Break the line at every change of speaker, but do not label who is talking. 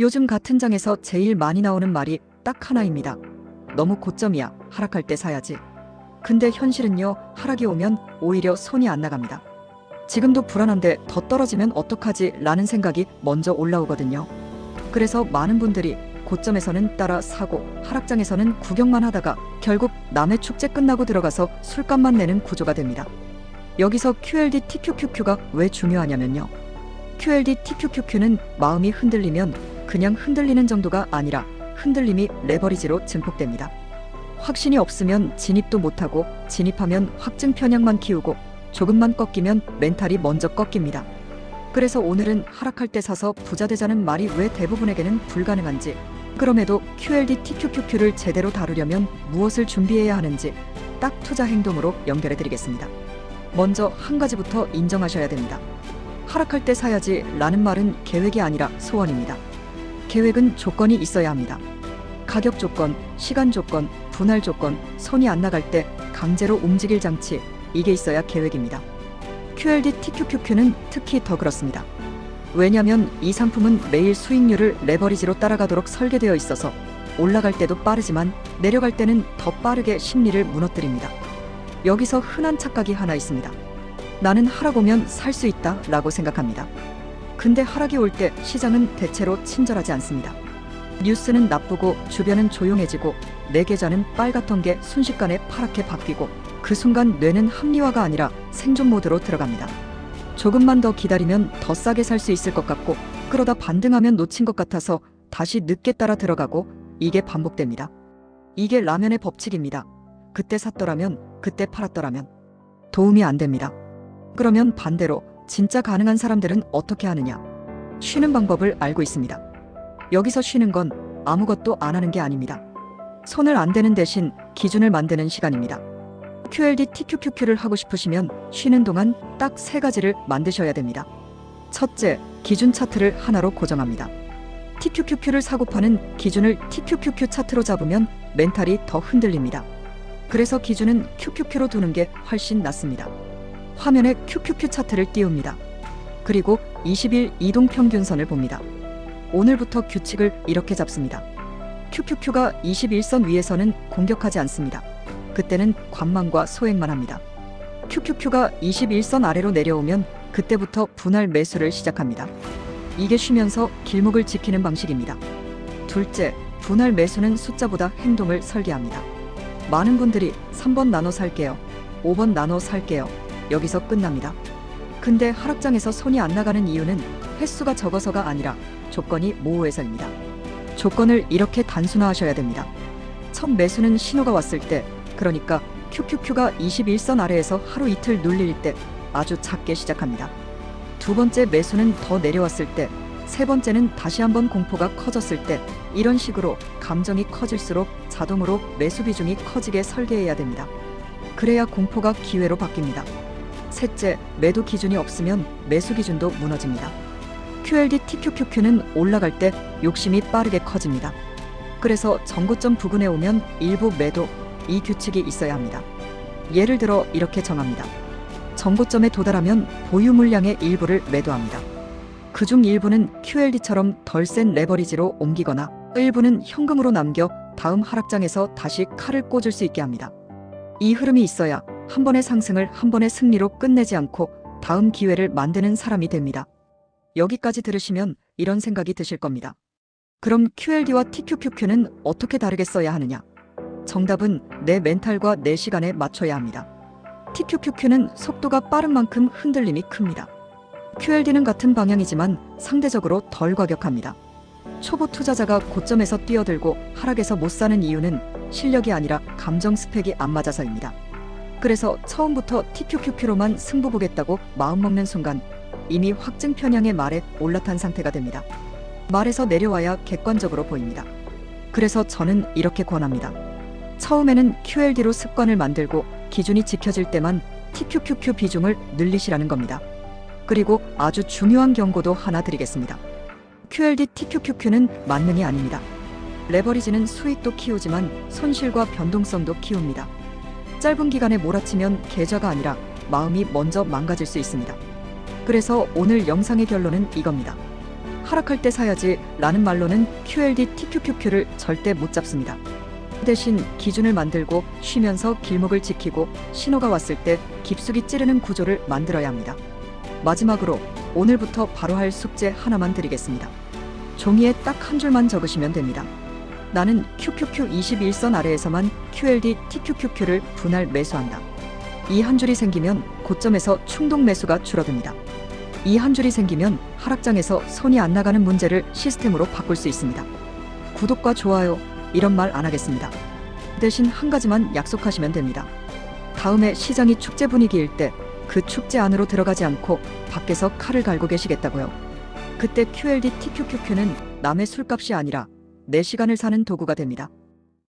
요즘 같은 장에서 제일 많이 나오는 말이 딱 하나입니다. 너무 고점이야. 하락할 때 사야지. 근데 현실은요, 하락이 오면 오히려 손이 안 나갑니다. 지금도 불안한데 더 떨어지면 어떡하지? 라는 생각이 먼저 올라오거든요. 그래서 많은 분들이 고점에서는 따라 사고 하락장에서는 구경만 하다가 결국 남의 축제 끝나고 들어가서 술값만 내는 구조가 됩니다. 여기서 QLD TQQQ가 왜 중요하냐면요. QLD TQQQ는 마음이 흔들리면 그냥 흔들리는 정도가 아니라 흔들림이 레버리지로 증폭됩니다. 확신이 없으면 진입도 못하고 진입하면 확증 편향만 키우고 조금만 꺾이면 멘탈이 먼저 꺾입니다. 그래서 오늘은 하락할 때 사서 부자 되자는 말이 왜 대부분에게는 불가능한지 그럼에도 QLD TQQQ를 제대로 다루려면 무엇을 준비해야 하는지 딱 투자 행동으로 연결해 드리겠습니다. 먼저 한 가지부터 인정하셔야 됩니다. 하락할 때 사야지 라는 말은 계획이 아니라 소원입니다. 계획은 조건이 있어야 합니다. 가격 조건, 시간 조건, 분할 조건, 손이 안 나갈 때 강제로 움직일 장치, 이게 있어야 계획입니다. QLD TQQQ는 특히 더 그렇습니다. 왜냐하면 이 상품은 매일 수익률을 레버리지로 따라가도록 설계되어 있어서 올라갈 때도 빠르지만 내려갈 때는 더 빠르게 심리를 무너뜨립니다. 여기서 흔한 착각이 하나 있습니다. 나는 하락 오면 살 수 있다 라고 생각합니다. 근데 하락이 올 때 시장은 대체로 친절하지 않습니다. 뉴스는 나쁘고 주변은 조용해지고 내 계좌는 빨갛던 게 순식간에 파랗게 바뀌고 그 순간 뇌는 합리화가 아니라 생존 모드로 들어갑니다. 조금만 더 기다리면 더 싸게 살 수 있을 것 같고 그러다 반등하면 놓친 것 같아서 다시 늦게 따라 들어가고 이게 반복됩니다. 이게 라면의 법칙입니다. 그때 샀더라면 그때 팔았더라면 도움이 안 됩니다. 그러면 반대로 진짜 가능한 사람들은 어떻게 하느냐? 쉬는 방법을 알고 있습니다. 여기서 쉬는 건 아무것도 안 하는 게 아닙니다. 손을 안 대는 대신 기준을 만드는 시간입니다. QLD TQQQ를 하고 싶으시면 쉬는 동안 딱 세 가지를 만드셔야 됩니다. 첫째, 기준 차트를 하나로 고정합니다. TQQQ를 사고 파는 기준을 TQQQ 차트로 잡으면 멘탈이 더 흔들립니다. 그래서 기준은 QQQ로 두는 게 훨씬 낫습니다. 화면에 QQQ 차트를 띄웁니다. 그리고 20일 이동 평균선을 봅니다. 오늘부터 규칙을 이렇게 잡습니다. QQQ가 21선 위에서는 공격하지 않습니다. 그때는 관망과 소액만 합니다. QQQ가 21선 아래로 내려오면 그때부터 분할 매수를 시작합니다. 이게 쉬면서 길목을 지키는 방식입니다. 둘째, 분할 매수는 숫자보다 행동을 설계합니다. 많은 분들이 3번 나눠 살게요. 5번 나눠 살게요. 여기서 끝납니다. 근데 하락장에서 손이 안 나가는 이유는 횟수가 적어서가 아니라 조건이 모호해서입니다. 조건을 이렇게 단순화하셔야 됩니다. 첫 매수는 신호가 왔을 때, 그러니까 QQQ가 21선 아래에서 하루 이틀 눌릴 때 아주 작게 시작합니다. 두 번째 매수는 더 내려왔을 때, 세 번째는 다시 한번 공포가 커졌을 때, 이런 식으로 감정이 커질수록 자동으로 매수 비중이 커지게 설계해야 됩니다. 그래야 공포가 기회로 바뀝니다. 셋째, 매도 기준이 없으면 매수 기준도 무너집니다. QLD TQQQ는 올라갈 때 욕심이 빠르게 커집니다. 그래서 정고점 부근에 오면 일부 매도, 이 규칙이 있어야 합니다. 예를 들어 이렇게 정합니다. 정고점에 도달하면 보유 물량의 일부를 매도합니다. 그중 일부는 QLD처럼 덜 센 레버리지로 옮기거나 일부는 현금으로 남겨 다음 하락장에서 다시 칼을 꽂을 수 있게 합니다. 이 흐름이 있어야 한 번의 상승을 한 번의 승리로 끝내지 않고 다음 기회를 만드는 사람이 됩니다. 여기까지 들으시면 이런 생각이 드실 겁니다. 그럼 QLD와 TQQQ는 어떻게 다르게 써야 하느냐? 정답은 내 멘탈과 내 시간에 맞춰야 합니다. TQQQ는 속도가 빠른 만큼 흔들림이 큽니다. QLD는 같은 방향이지만 상대적으로 덜 과격합니다. 초보 투자자가 고점에서 뛰어들고 하락에서 못 사는 이유는 실력이 아니라 감정 스펙이 안 맞아서입니다. 그래서 처음부터 TQQQ로만 승부 보겠다고 마음먹는 순간 이미 확증 편향의 말에 올라탄 상태가 됩니다. 말에서 내려와야 객관적으로 보입니다. 그래서 저는 이렇게 권합니다. 처음에는 QLD로 습관을 만들고 기준이 지켜질 때만 TQQQ 비중을 늘리시라는 겁니다. 그리고 아주 중요한 경고도 하나 드리겠습니다. QLD TQQQ는 만능이 아닙니다. 레버리지는 수익도 키우지만 손실과 변동성도 키웁니다. 짧은 기간에 몰아치면 계좌가 아니라 마음이 먼저 망가질 수 있습니다. 그래서 오늘 영상의 결론은 이겁니다. 하락할 때 사야지 라는 말로는 QLD TQQQ를 절대 못 잡습니다. 대신 기준을 만들고 쉬면서 길목을 지키고 신호가 왔을 때 깊숙이 찌르는 구조를 만들어야 합니다. 마지막으로 오늘부터 바로 할 숙제 하나만 드리겠습니다. 종이에 딱 한 줄만 적으시면 됩니다. 나는 QQQ 21선 아래에서만 QLD TQQQ를 분할 매수한다. 이 한 줄이 생기면 고점에서 충동 매수가 줄어듭니다. 이 한 줄이 생기면 하락장에서 손이 안 나가는 문제를 시스템으로 바꿀 수 있습니다. 구독과 좋아요 이런 말 안 하겠습니다. 대신 한 가지만 약속하시면 됩니다. 다음에 시장이 축제 분위기일 때 그 축제 안으로 들어가지 않고 밖에서 칼을 갈고 계시겠다고요. 그때 QLD TQQQ는 남의 술값이 아니라 내 시간을 사는 도구가 됩니다.